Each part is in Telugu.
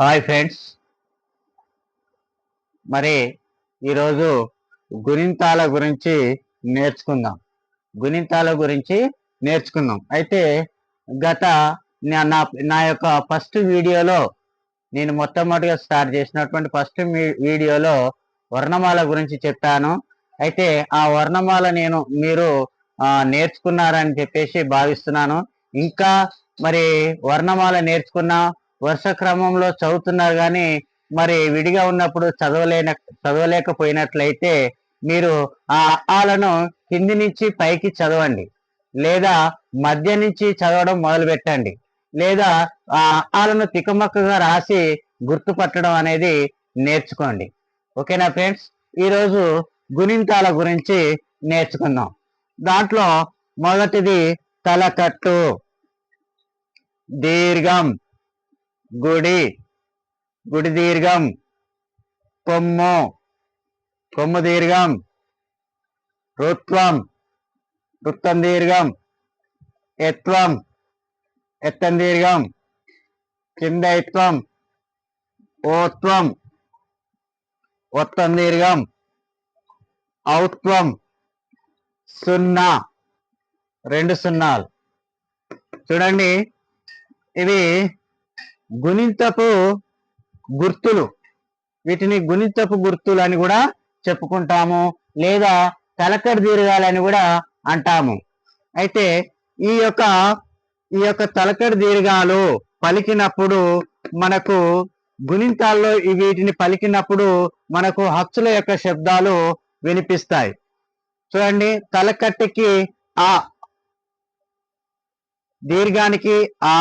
Hi friends. మరి ఈరోజు గుణింతాల గురించి నేర్చుకుందాం. గుణింతాల గురించి నేర్చుకుందాం. అయితే గత నా- నా నా యొక్క ఫస్ట్ వీడియోలో నేను మొట్టమొదటిగా స్టార్ట్ చేసినటువంటి ఫస్ట్ వీడియోలో వర్ణమాల గురించి చెప్పాను. అయితే ఆ వర్ణమాల నేను మీరు నేర్చుకున్నారని చెప్పేసి భావిస్తున్నాను. ఇంకా మరి వర్ణమాల నేర్చుకున్న వరుస క్రమంలో చదువుతున్నారు కానీ మరి విడిగా ఉన్నప్పుడు చదవలేన చదవలేకపోయినట్లయితే మీరు ఆ ఆలను కింది నుంచి పైకి చదవండి. లేదా మధ్య నుంచి చదవడం మొదలు పెట్టండి లేదా ఆ ఆలను తికమక్కగా రాసి గుర్తుపట్టడం అనేది నేర్చుకోండి. ఓకేనా ఫ్రెండ్స్? ఈరోజు గుణింతాల గురించి నేర్చుకుందాం. దాంట్లో మొదటిది తలకట్టు. దీర్ఘం. గుడి. గుడి దీర్ఘం. కొమ్ము. కొమ్ము దీర్ఘం. రుత్వం రుత్వం దీర్ఘం. ఎత్వం. ఎత్తం దీర్ఘం. కింద ఎత్వం ఓత్వం. ఒత్తం దీర్ఘం. ఔత్వం. సున్నా. రెండు సున్నాలు. చూడండి. ఇవి గుణింతపు గుర్తులు. వీటిని గుణింతపు గుర్తులు అని కూడా చెప్పుకుంటాము. లేదా తలకడ దీర్ఘాలని కూడా అంటాము. అయితే ఈ యొక్క ఈ యొక్క తలకడ దీర్ఘాలు పలికినప్పుడు మనకు గుణింతాల్లో వీటిని పలికినప్పుడు మనకు హచ్చుల యొక్క శబ్దాలు వినిపిస్తాయి. చూడండి తలకట్టికి ఆ దీర్ఘానికి ఆ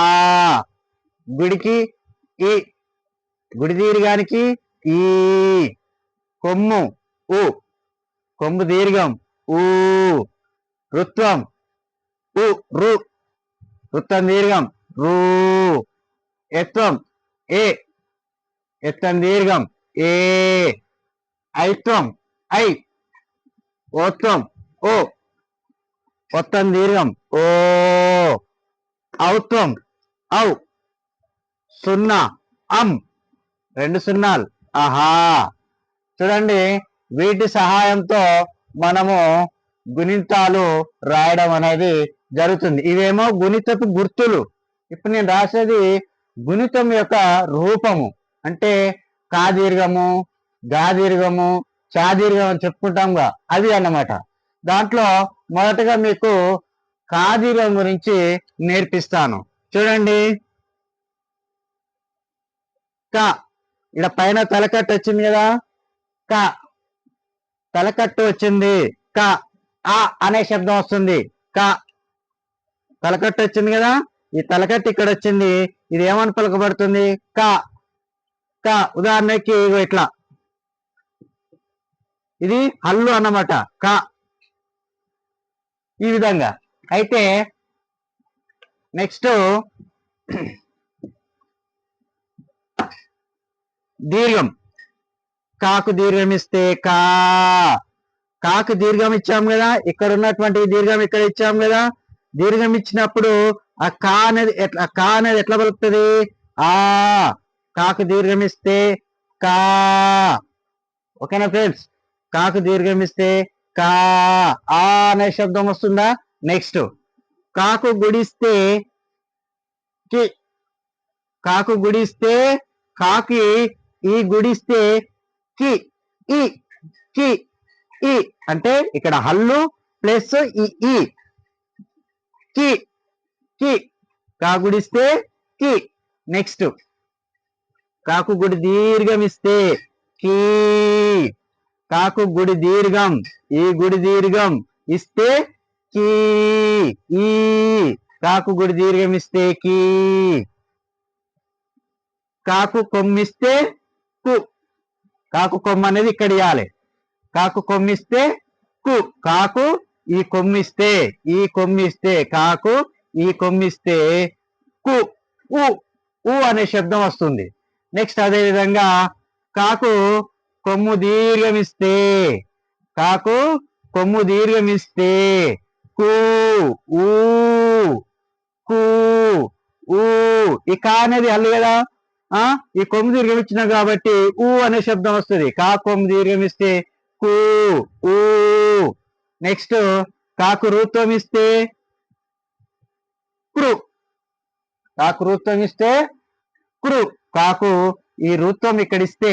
గుడికి ఈ గుడి దీర్ఘానికి ఈ కొమ్ము ఉ కొమ్ము దీర్ఘం ఊ. రుత్వం ఉ రు. వృత్తం దీర్ఘం రూ. ఎత్వం ఏ. ఎత్తం దీర్ఘం ఏ. ఐత్వం ఐ. ఓత్వం ఓ. ఒత్తం దీర్ఘం ఓ. ఔత్వం ఔ. సున్నా. అం. రెండు సున్నాలు. ఆహా. చూడండి వీటి సహాయంతో మనము గుణితాలు రాయడం అనేది జరుగుతుంది. ఇవేమో గుణితపు గుర్తులు. ఇప్పుడు నేను రాసేది గుణితం యొక్క రూపము. అంటే కాదీర్ఘము గాదీర్ఘము చాదీర్ఘం అని చెప్పుకుంటాంగా అది అన్నమాట. దాంట్లో మొదటగా మీకు కాదీర్ఘం గురించి నేర్పిస్తాను. చూడండి. క. ఇక్కడ పైన తలకట్టు వచ్చింది కదా? క. తలకట్టు వచ్చింది. క. ఆ అనే శబ్దం వస్తుంది. క. తలకట్టు వచ్చింది కదా? ఈ తలకట్టు ఇక్కడ వచ్చింది. ఇది ఏమని పలకబడుతుంది? క. క. ఉదాహరణకి ఇగో ఇట్లా. ఇది హల్లు అన్నమాట. క. ఈ విధంగా. అయితే నెక్స్ట్ దీర్ఘం. కాకు దీర్ఘం ఇస్తే కా. కాకు దీర్ఘం ఇచ్చాం కదా ఇక్కడ ఉన్నటువంటి దీర్ఘం ఇక్కడ ఇచ్చాం కదా. దీర్ఘం ఇచ్చినప్పుడు ఆ కా అనేది ఎట్లా కా అనేది ఎట్లా పలుకుతుంది? ఆ. కాకు దీర్ఘం ఇస్తే కా. ఓకేనా ఫ్రెండ్స్? కాకు దీర్ఘం ఇస్తే కా. ఆ అనే శబ్దం వస్తుందా? నెక్స్ట్. కాకు గుడిస్తే కి. కాకు గుడిస్తే కాకి ఈ గుడిస్తే కి ఈ కి ఈ అంటే ఇక్కడ హల్లు ప్లస్ ఈ ఈ. కి కి. కాకుడిస్తే కి. నెక్స్ట్ కాకు గుడి దీర్ఘం ఇస్తే కీ. కాకు గుడి దీర్ఘం ఈ గుడి దీర్ఘం ఇస్తే కీ. ఈ. కాకు గుడి దీర్ఘం ఇస్తే కీ. కాకు కొమ్మిస్తే కు. కాకు కొమ్మ అనేది ఇక్కడ ఇవ్వాలి కాకు కొమ్మిస్తే కు. కాకు ఈ కొమ్మిస్తే ఈ కొమ్మిస్తే కాకు ఈ కొమ్మిస్తే కు. ఉ ఉ అనే శబ్దం వస్తుంది. నెక్స్ట్ అదే విధంగా కాకు కొమ్ము దీర్ఘమిస్తే. కాకు కొమ్ము దీర్ఘమిస్తే కు. ఊ. కు. ఊ. ఈ కా అనేది అల్లు కదా. ఆ? ఈ కొమ్ము దీర్ఘం ఇచ్చినాం కాబట్టి ఊ అనే శబ్దం వస్తుంది. కా కొమ్ము దీర్ఘం ఇస్తే కు ఊ. నెక్స్ట్ కాకు రూత్వం ఇస్తే క్రు. కాకు రూత్వం ఇస్తే క్రు. కాకు ఈ రూత్వం ఇక్కడ ఇస్తే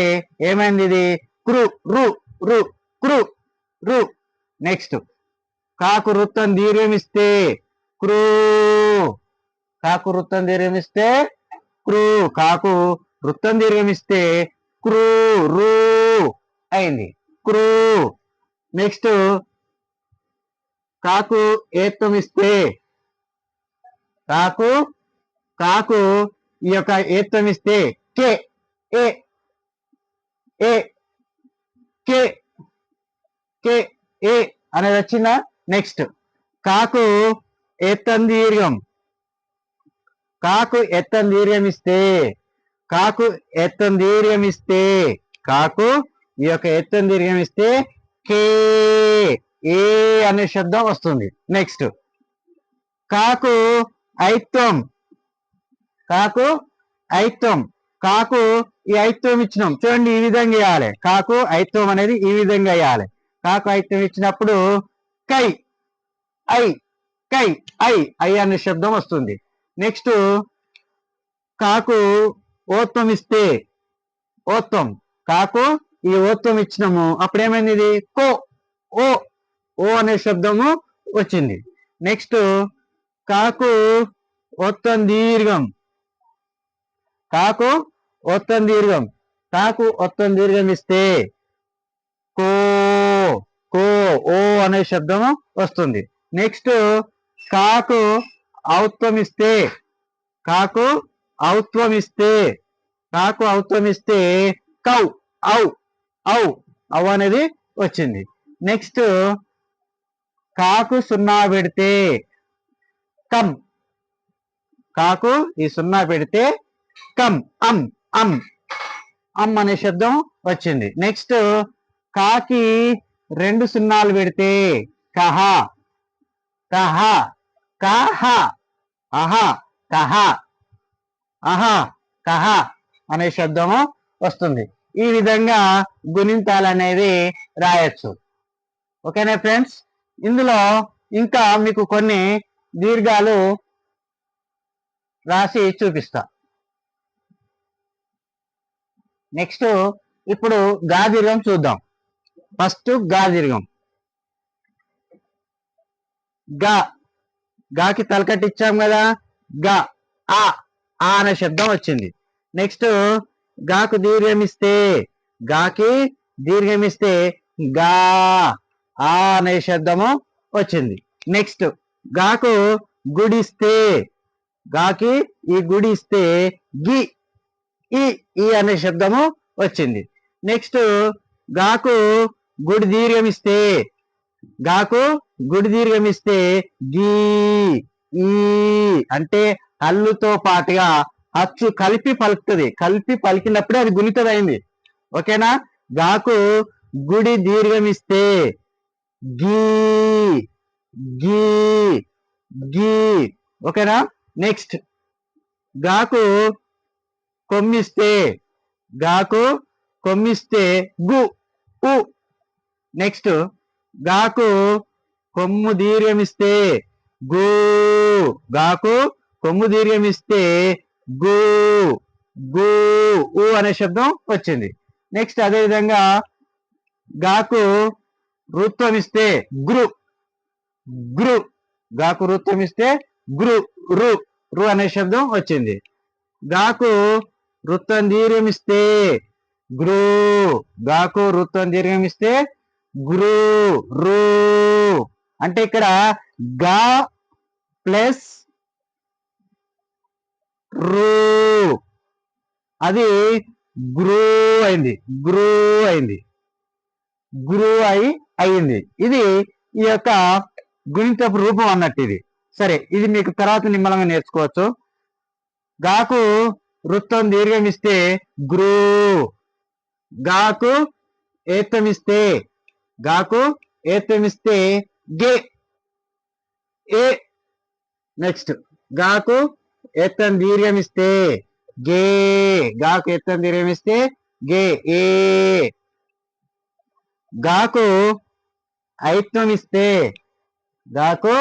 ఏమైంది ఇది? క్రు రు రు క్రు రు. నెక్స్ట్ కాకు వృత్తం దీర్ఘం ఇస్తే క్రూ. కాకు వృత్తం దీర్ఘం ఇస్తే క్రూ కాకు వృత్తం దీర్ఘమిస్తే క్రూ రూ అయింది. క్రూ. నెక్స్ట్ కాకు ఏత్వం ఇస్తే కాకు కాకు ఈ యొక్క ఏత్వం ఇస్తే కే ఏ ఏ కే కే ఏ అనేది వచ్చిందా? నెక్స్ట్ కాకు ఎత్తం దీర్ఘం. కాకు ఎత్తం దీర్ఘం ఇస్తే కాకు ఎత్తం దీర్ఘం ఇస్తే కాకు ఈ యొక్క ఎత్తం దీర్ఘం ఇస్తే కే. ఏ అనే శబ్దం వస్తుంది. నెక్స్ట్ కాకు ఐత్వం. కాకు ఐత్వం. కాకు ఈ ఐత్వం ఇచ్చినాం. చూడండి ఈ విధంగా వేయాలి. కాకు ఐత్వం అనేది ఈ విధంగా వేయాలి. కాకు ఐత్వం ఇచ్చినప్పుడు కై ఐ కై ఐ ఐ అనే శబ్దం వస్తుంది. నెక్స్ట్ కాకు ఓత్వం ఇస్తే ఓత్వం. కాకు ఈ ఓత్వం ఇచ్చినాము. అప్పుడు ఏమైంది ఇది కో ఓ ఓ అనే శబ్దము వచ్చింది. నెక్స్ట్ కాకు ఒత్తం దీర్ఘం. కాకు ఒత్తం దీర్ఘం. కాకు ఒత్తం దీర్ఘం ఇస్తే కో కో ఓ అనే శబ్దము వస్తుంది. నెక్స్ట్ కాకు ఔత్వమిస్తే. కాకు ఔత్వమిస్తే. కాకు ఔత్వమిస్తే కౌ ఔ ఔ ఔ అనేది వచ్చింది. నెక్స్ట్ కాకు సున్నా పెడితే కమ్ కాకు ఈ సున్నా పెడితే కమ్ అమ్ అమ్ అమ్ అనే శబ్దం వచ్చింది. నెక్స్ట్ కాకి రెండు సున్నాలు పెడితే కహ కహ కహ. అహ కహ. అహ కహ అనే శబ్దము వస్తుంది. ఈ విధంగా గుణింతాలు అనేవి రాయొచ్చు. ఓకేనా ఫ్రెండ్స్? ఇందులో ఇంకా మీకు కొన్ని దీర్ఘాలు రాసి చూపిస్తా. నెక్స్ట్ ఇప్పుడు గాదీర్ఘం చూద్దాం. ఫస్ట్ గాదీర్ఘం. గా గాకి తలకట్టి ఇచ్చాం కదా గా ఆ ఆ అనే శబ్దం వచ్చింది. నెక్స్ట్ గాకు దీర్ఘమిస్తే గాకి దీర్ఘం ఇస్తే గా ఆ అనే శబ్దము వచ్చింది. నెక్స్ట్ గాకు గుడిస్తే గాకి ఈ గుడిస్తే గి ఈ ఈ అనే శబ్దము వచ్చింది. నెక్స్ట్ గాకు గుడి దీర్ఘమిస్తే గాకు గుడి దీర్ఘం ఇస్తే గీ ఈ అంటే హల్లుతో పాటుగా అచ్చు కలిపి పలుకుతుంది. కలిపి పలికినప్పుడే అది గుణితదైంది ఓకేనా? గాకు గుడి దీర్ఘం ఇస్తే గీ గీ గీ. ఓకేనా? నెక్స్ట్. గాకు కొమ్మిస్తే గాకు కొమ్మిస్తే గు ఉ. నెక్స్ట్. గాకు కొమ్ము దీర్ఘమిస్తే గూ. గాకు కొమ్ము దీర్ఘమిస్తే గూ. గూ. ఊ అనే శబ్దం వచ్చింది. నెక్స్ట్ అదే విధంగా గాకు రుత్వం ఇస్తే గ్రు. గాకు రుత్వం ఇస్తే గృ రు. రు అనే శబ్దం వచ్చింది. గాకు వృత్తం దీర్ఘం ఇస్తే గ్రూ. గాకు వృత్తం ధీర్యమిస్తే గురు రు. అంటే ఇక్కడ గా ప్లస్ రూ. అది గ్రూ అయింది. గ్రూ అయింది. గ్రూ అయి అయింది ఇది ఈ యొక్క గుణితపు రూపం అన్నట్టు ఇది. సరే ఇది మీకు తర్వాత నిమ్మలంగా నేర్చుకోవచ్చు. గాకు వృత్తం దీర్ఘం ఇస్తే గ్రూ. గాకు ఏత్తం ఇస్తే గాకు ఏత్వమిస్తే గే. ఏ. నెక్స్ట్. గాకు ఎత్తం దీర్ఘం ఇస్తే గే. గాకు ఎత్తం దీర్ఘమిస్తే గే. ఏ. గాకు ఐత్వం ఇస్తే గాకు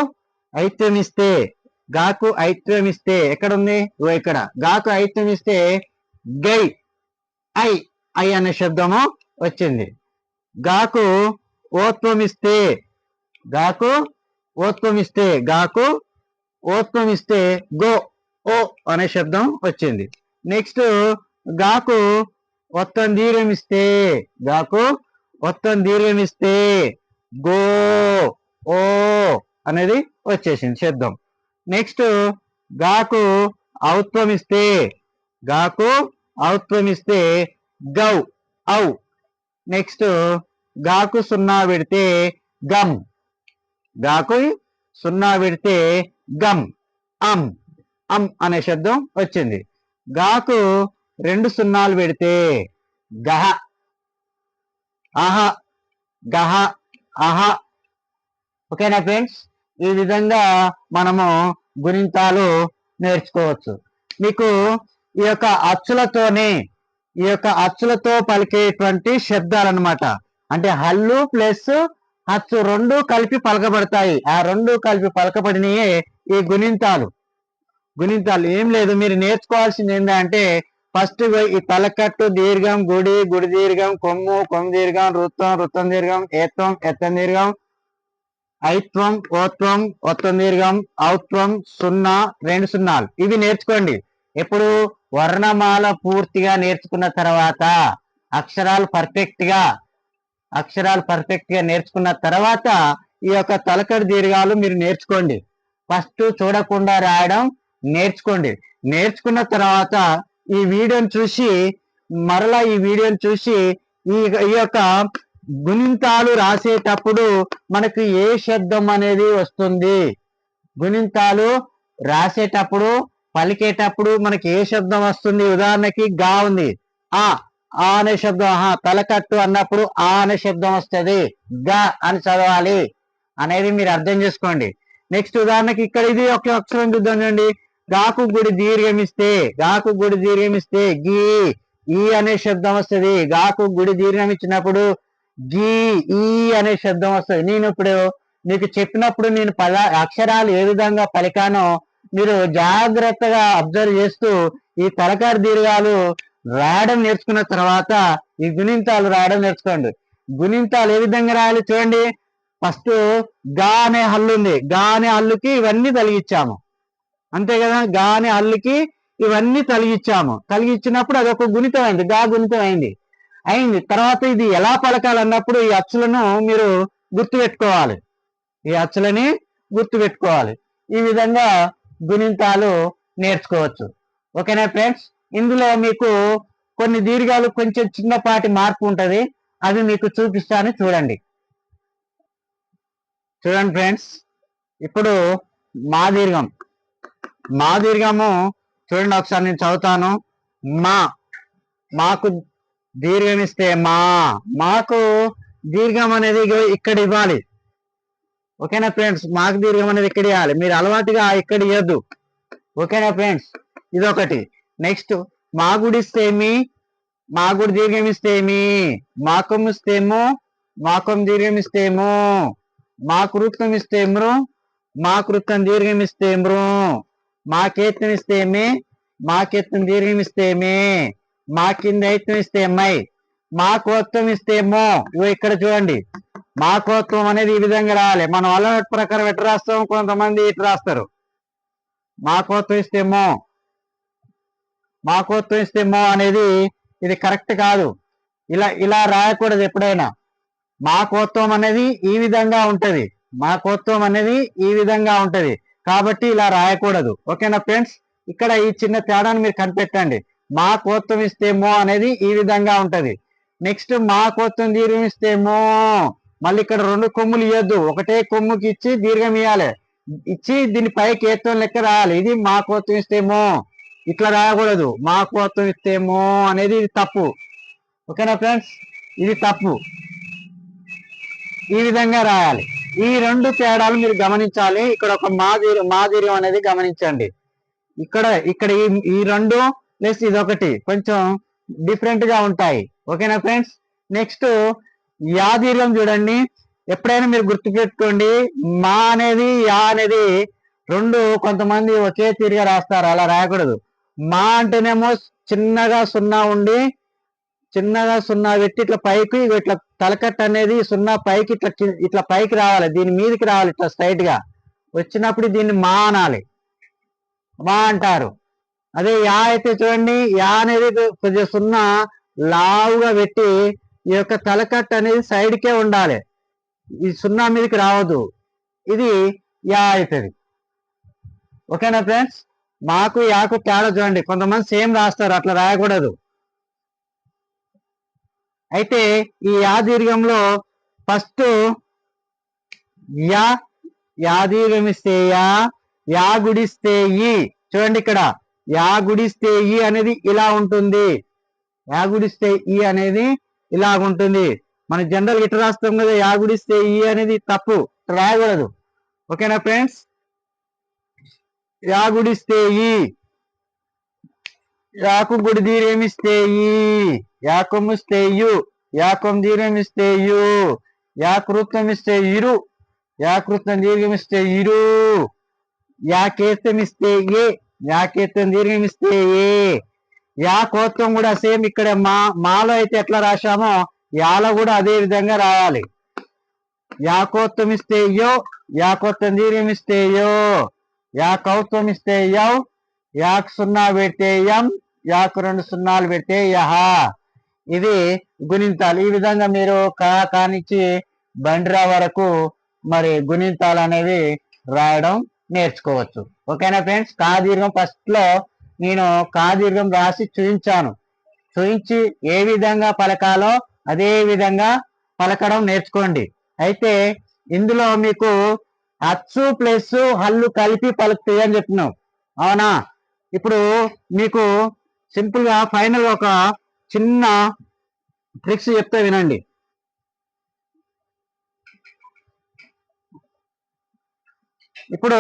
ఐత్వం ఇస్తే గాకు ఐత్వం ఇస్తే ఎక్కడ ఉంది ఓ ఇక్కడ. గాకు ఐత్వం ఇస్తే గై. ఐ. ఐ అనే శబ్దము వచ్చింది. గాకు ఓత్వమిస్తే గాకు ఓత్వమిస్తే గాకు ఓత్వమిస్తే గో ఓ అనే శబ్దం వచ్చింది. నెక్స్ట్ గాకు ఒత్తం దీర్ఘమిస్తే గాకు ఒత్తం దీర్ఘమిస్తే గో ఓ అనేది వచ్చేసింది శబ్దం. నెక్స్ట్ గాకు ఔత్వమిస్తే గాకు ఔత్వమిస్తే గౌ ఔ. నెక్స్ట్ గాకు సున్నా పెడితే గమ్. గాకు సున్నా పెడితే గమ్. అమ్. అమ్ అనే శబ్దం వచ్చింది. గాకు రెండు సున్నాలు పెడితే గహ. అహ గహ. అహ ఓకేనా ఫ్రెండ్స్? ఈ విధంగా మనము గుణింతాలు నేర్చుకోవచ్చు. మీకు ఈ యొక్క అచ్చులతోనే ఈ యొక్క అచ్చులతో పలికేటువంటి శబ్దాలు అన్నమాట అంటే హల్లు ప్లస్ హచ్చు రెండు కలిపి పలకబడతాయి. ఆ రెండు కలిపి పలకబడినయే ఈ గుణింతాలు. గుణింతాలు ఏం లేదు. మీరు నేర్చుకోవాల్సింది ఏంటంటే ఫస్ట్ ఈ తలకట్టు దీర్ఘం గుడి గుడి దీర్ఘం కొమ్ము కొమ్ము దీర్ఘం వృత్తం వృత్తం దీర్ఘం ఏత్వం ఎత్తం దీర్ఘం ఐత్వం ఓత్వం ఒత్తం దీర్ఘం ఔత్వం సున్నా రెండు సున్నాలు. ఇవి నేర్చుకోండి. ఎప్పుడు వర్ణమాల పూర్తిగా నేర్చుకున్న తర్వాత అక్షరాలు పర్ఫెక్ట్గా అక్షరాలు పర్ఫెక్ట్గా నేర్చుకున్న తర్వాత ఈ యొక్క తలకడి దీర్ఘాలు మీరు నేర్చుకోండి. ఫస్ట్ చూడకుండా రాయడం నేర్చుకోండి. నేర్చుకున్న తర్వాత ఈ వీడియోని చూసి మరలా ఈ వీడియోని చూసి ఈ ఈ యొక్క గుణింతాలు రాసేటప్పుడు మనకు ఏ శబ్దం అనేది వస్తుంది? గుణింతాలు రాసేటప్పుడు పలికేటప్పుడు మనకి ఏ శబ్దం వస్తుంది? ఉదాహరణకి గా ఉంది. ఆ ఆ అనే శబ్దం ఆహా తలకట్టు అన్నప్పుడు ఆ అనే శబ్దం వస్తుంది. గ అని చదవాలి అనేది మీరు అర్థం చేసుకోండి. నెక్స్ట్ ఉదాహరణకి ఇక్కడ ఇది ఒక అక్షరం చూద్దాం చూడండి. గాకు గుడి దీర్ఘమిస్తే గాకు గుడి దీర్ఘమిస్తే గీ ఈ అనే శబ్దం వస్తుంది. గాకు గుడి దీర్ఘం ఇచ్చినప్పుడు గీ ఈ అనే శబ్దం వస్తుంది. నేను ఇప్పుడు మీకు చెప్పినప్పుడు నేను పద అక్షరాలు ఏ విధంగా పలికానో మీరు జాగ్రత్తగా అబ్జర్వ్ చేస్తూ ఈ తలకారు దీర్ఘాలు రాయడం నేర్చుకున్న తర్వాత ఈ గుణింతాలు రాయడం నేర్చుకోండి. గుణింతాలు ఏ విధంగా రాయాలి చూడండి. ఫస్ట్గా అనే హల్లు ఉంది. గా అనే హల్లుకి ఇవన్నీ తలిగిచ్చాము. అంతే కదా? గా అనే హల్లుకి ఇవన్నీ తలిగిచ్చాము. తలిగిచ్చినప్పుడు అది ఒక గుణితం అయింది. గా గుణితం అయింది. అయింది. తర్వాత ఇది ఎలా పలకాలన్నప్పుడు ఈ అచ్చులను మీరు గుర్తుపెట్టుకోవాలి. ఈ అచ్చులని గుర్తుపెట్టుకోవాలి. ఈ విధంగా గుణింతాలు నేర్చుకోవచ్చు. ఓకేనా ఫ్రెండ్స్? ఇందులో మీకు కొన్ని దీర్ఘాలు కొంచెం చిన్నపాటి మార్పు ఉంటుంది. అవి మీకు చూపిస్తాను చూడండి. చూడండి ఫ్రెండ్స్ ఇప్పుడు మా దీర్ఘం. మా దీర్ఘము చూడండి ఒకసారి నేను చదువుతాను. మా మాకు దీర్ఘం ఇస్తే మా. మాకు దీర్ఘం అనేది ఇక్కడ ఇవ్వాలి. ఓకేనా ఫ్రెండ్స్? మాకు దీర్ఘం అనేది ఇక్కడ ఇవ్వాలి మీరు అలవాటుగా ఇక్కడ ఇవ్వద్దు ఓకేనా ఫ్రెండ్స్? ఇదొకటి. నెక్స్ట్ మా గుడిస్తే ఏమి మా గుడి దీర్ఘం ఇస్తేమి మాకం ఇస్తేమో మాకం దీర్ఘం ఇస్తేమో మా కృత్యం ఇస్తే మా కృత్యం దీర్ఘం ఇస్తే మృ మా కేత్తం మా కేత్తం దీర్ఘం ఇస్తేమి మా కింద ఐత్వం ఇస్తే మా కోత్వం ఇస్తేమో ఇవో ఇగో ఇక్కడ చూడండి. మా కోత్వం అనేది ఈ విధంగా రావాలి మనం అలవాటు ప్రకారం ఎటు రాస్తాం? కొంతమంది ఇటు రాస్తారు. మా కోత్వం ఇస్తేమో మో మా అనేది ఇది కరెక్ట్ కాదు. ఇలా ఇలా రాయకూడదు ఎప్పుడైనా. మా కోత్వం అనేది ఈ విధంగా ఉంటది. మా కోత్వం అనేది ఈ విధంగా ఉంటది. కాబట్టి ఇలా రాయకూడదు. ఓకేనా ఫ్రెండ్స్? ఇక్కడ ఈ చిన్న తేడాను మీరు కనిపెట్టండి. మా కోత్వం ఇస్తేమో అనేది ఈ విధంగా ఉంటది. నెక్స్ట్ మా కోత్వం దీర్ఘం ఇస్తేమో మళ్ళీ ఇక్కడ రెండు కొమ్ములు ఇవ్వద్దు ఒకటే కొమ్ముకి ఇచ్చి దీర్ఘం ఇవ్వాలి ఇచ్చి దీని పైకి ఏత్వం లెక్క రాయాలి. ఇది మా కోత్వం ఇస్తేమో ఇట్లా రాయకూడదు. మాకు అర్థం ఇస్తేమో అనేది ఇది తప్పు. ఓకేనా ఫ్రెండ్స్? ఇది తప్పు. ఈ విధంగా రాయాలి. ఈ రెండు తేడాలు మీరు గమనించాలి. ఇక్కడ ఒక మాధుర్యం మాధుర్యం అనేది గమనించండి. ఇక్కడ ఇక్కడ ఈ ఈ రెండు ప్లస్ ఇదొకటి కొంచెం డిఫరెంట్గా ఉంటాయి. ఓకేనా ఫ్రెండ్స్? నెక్స్ట్ యా చూడండి. ఎప్పుడైనా మీరు గుర్తుపెట్టుకోండి. మా అనేది యా అనేది రెండు కొంతమంది ఒకే తీరుగా రాస్తారు. అలా రాయకూడదు. మా అంటేనేమో చిన్నగా సున్నా ఉండి చిన్నగా సున్నా పెట్టి ఇట్లా పైకి ఇట్లా తలకట్ట అనేది సున్నా పైకి ఇట్లా ఇట్లా పైకి రావాలి. దీని మీదకి రావాలి ఇట్లా స్ట్రైట్గా. వచ్చినప్పుడు దీన్ని మా అనాలి. మా అంటారు. అదే యా అయితే చూడండి యా అనేది కొద్దిగా సున్నా లావుగా పెట్టి ఈ యొక్క తలకట్ట అనేది సైడ్కే ఉండాలి. ఈ సున్నా మీదకి రావద్దు. ఇది యా అవుతుంది ఓకేనా ఫ్రెండ్స్ మాకు యాకు తేడా చూడండి. కొంతమంది సేమ్ రాస్తారు అట్లా రాయకూడదు. అయితే ఈ యాదీర్ఘంలో ఫస్ట్ యా యాదీర్ఘమిస్తే ఇస్తే యా యా గుడిస్తే ఈ. చూడండి ఇక్కడ. యా గుడిస్తే ఈ అనేది ఇలా ఉంటుంది. యా గుడిస్తే ఈ అనేది ఇలా ఉంటుంది. మన జనరల్ ఇటు రాస్తాం కదా యా గుడిస్తే ఈ అనేది తప్పు. రాయకూడదు. ఓకేనా ఫ్రెండ్స్? యా గుడిస్తే యాకు గుడి దీర్ఘమిస్తే ఈ యాకొమ్మిస్తే యు యాకొం ఇరు యాకృత్వం దీర్ఘమిస్తే ఇరు యాకేత్తం ఏ యాకేత్తం దీర్ఘమిస్తే ఏ యాకోత్వం కూడా సేమ్ ఇక్కడ మా మాలో అయితే ఎట్లా రాశామో యాలో కూడా అదే విధంగా రాయాలి. యాకోత్వం ఇస్తే యో యాకోత్వం దీర్ఘమిస్తే యాక్ యాకౌత్వం ఇస్తే యాక్ సున్నా పెడితే యం యాక్ రెండు సున్నాలు పెడితే యహ. ఇది గుణింతాలు. ఈ విధంగా మీరు కా కానిచ్చి బండిరా వరకు మరి గుణింతాలు అనేవి రాయడం నేర్చుకోవచ్చు. ఓకేనా ఫ్రెండ్స్? కాదీర్ఘం ఫస్ట్లో నేను కాదీర్ఘం రాసి చూయించాను. చూయించి ఏ విధంగా పలకాలో అదే విధంగా పలకడం నేర్చుకోండి. అయితే ఇందులో మీకు అచ్చు ప్లస్ హల్లు కలిపి పలుకుతాయి అని చెప్తున్నావు అవునా? ఇప్పుడు మీకు సింపుల్గా ఫైనల్ ఒక చిన్న ట్రిక్స్ చెప్తే వినండి. ఇప్పుడు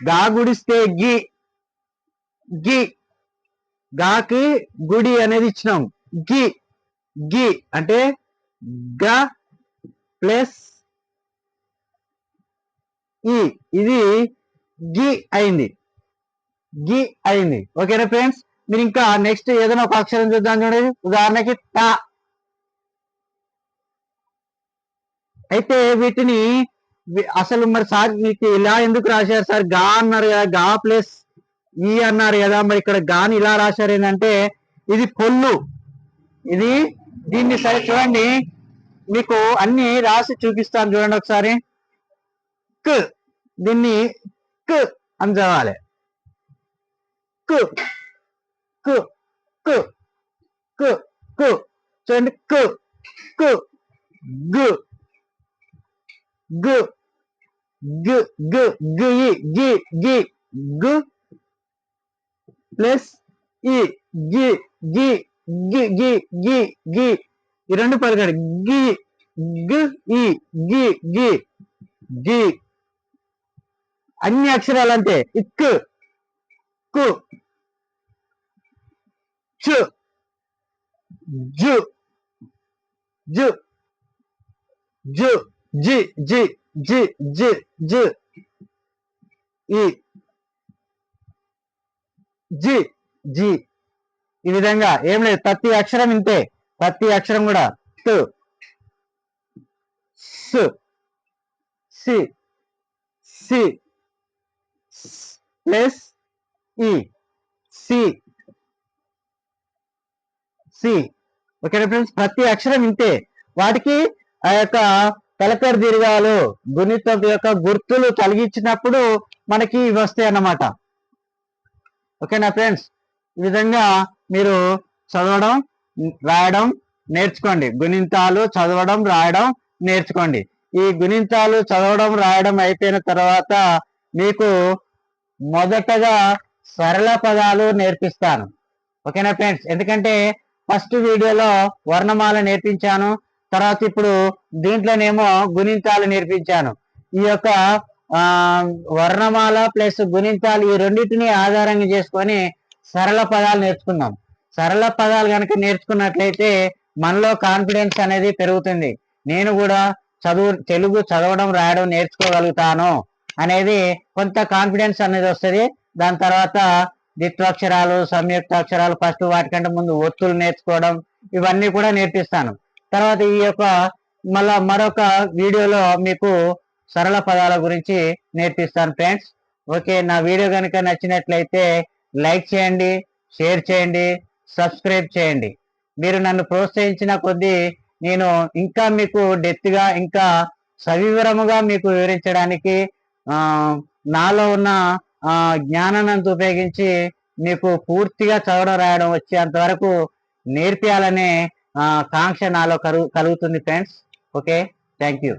గా గుడిస్తే గి గి గాకి గుడి అనేది ఇచ్చినాం. గి గి అంటే గ ప్లస్ ఈ ఇది గి అయింది. గి అయింది. ఓకేనా ఫ్రెండ్స్? మీరు ఇంకా నెక్స్ట్ ఏదైనా ఒక అక్షరం చూద్దాం చూడండి. ఉదాహరణకి ట. అయితే వీటిని అసలు మరి సార్ మీకు ఇలా ఎందుకు రాశారు సార్? గా అన్నారు కదా గా ప్లస్ ఈ అన్నారు కదా మరి ఇక్కడ గాని ఇలా రాశారు ఏంటంటే ఇది పొల్లు. ఇది దీన్ని సరే చూడండి. మీకు అన్ని రాసి చూపిస్తాను చూడండి ఒకసారి. క్. దీన్ని క్ అని చదవాలి. కు. కు. క్. కు. కు. చూడండి. క్. క్. గ్. గి. గి. ప్లస్ ఈ. గి. గి. గి. గి. గి. గి. ఈ రెండు పలకండి. గి గ్ ఈ గి గి గి. అన్ని అక్షరాలు అంతే ఇక్కు చు జు జు జు జి జి జి జి జి ఈ జి జి. ఈ విధంగా ఏం లేదు. ప్రతి అక్షరం ఇంతే. ప్రతి అక్షరం కూడా టు స్. సి. సి. ప్లస్ ఈ. సి. సి. ఓకేనా ఫ్రెండ్స్? ప్రతి అక్షరం ఇంతే. వాటికి ఆ యొక్క తలకర దీర్ఘాలు గుణితం యొక్క గుర్తులు తొలగించినప్పుడు మనకి ఇవి వస్తాయి అన్నమాట. ఓకేనా ఫ్రెండ్స్? ఈ విధంగా మీరు చదవడం రాయడం నేర్చుకోండి. గుణింతాలు చదవడం రాయడం నేర్చుకోండి. ఈ గుణింతాలు చదవడం రాయడం అయిపోయిన తర్వాత మీకు మొదటగా సరళ పదాలు నేర్పిస్తాను. ఓకేనా ఫ్రెండ్స్? ఎందుకంటే ఫస్ట్ వీడియోలో వర్ణమాల నేర్పించాను. తర్వాత ఇప్పుడు దీంట్లోనేమో గుణింతాలు నేర్పించాను. ఈ యొక్క వర్ణమాల ప్లస్ గుణింతాలు ఈ రెండింటిని ఆధారంగా చేసుకొని సరళ పదాలు నేర్చుకుందాం. సరళ పదాలు కనుక నేర్చుకున్నట్లయితే మనలో కాన్ఫిడెన్స్ అనేది పెరుగుతుంది. నేను కూడా చదువు తెలుగు చదవడం రాయడం నేర్చుకోగలుగుతాను అనేది కొంత కాన్ఫిడెన్స్ అనేది వస్తుంది. దాని తర్వాత ద్విత్వాక్షరాలు సంయుక్తాక్షరాలు ఫస్ట్ వాటికంటే ముందు ఒత్తులు నేర్చుకోవడం ఇవన్నీ కూడా నేర్పిస్తాను. తర్వాత ఈ యొక్క మళ్ళా మరొక వీడియోలో మీకు సరళ పదాల గురించి నేర్పిస్తాను ఫ్రెండ్స్ ఓకే నా వీడియో కనుక నచ్చినట్లయితే లైక్ చేయండి షేర్ చేయండి. సబ్స్క్రైబ్ చేయండి. మీరు నన్ను ప్రోత్సహించిన కొద్దీ నేను ఇంకా మీకు డెత్గా ఇంకా సవివరముగా మీకు వివరించడానికి నాలో ఉన్న జ్ఞానాన్ని ఉపయోగించి మీకు పూర్తిగా చదవడం రాయడం వచ్చేంత వరకు నేర్పియాలనే కాంక్ష నాలో కలుగుతుంది ఫ్రెండ్స్. ఓకే? Thank you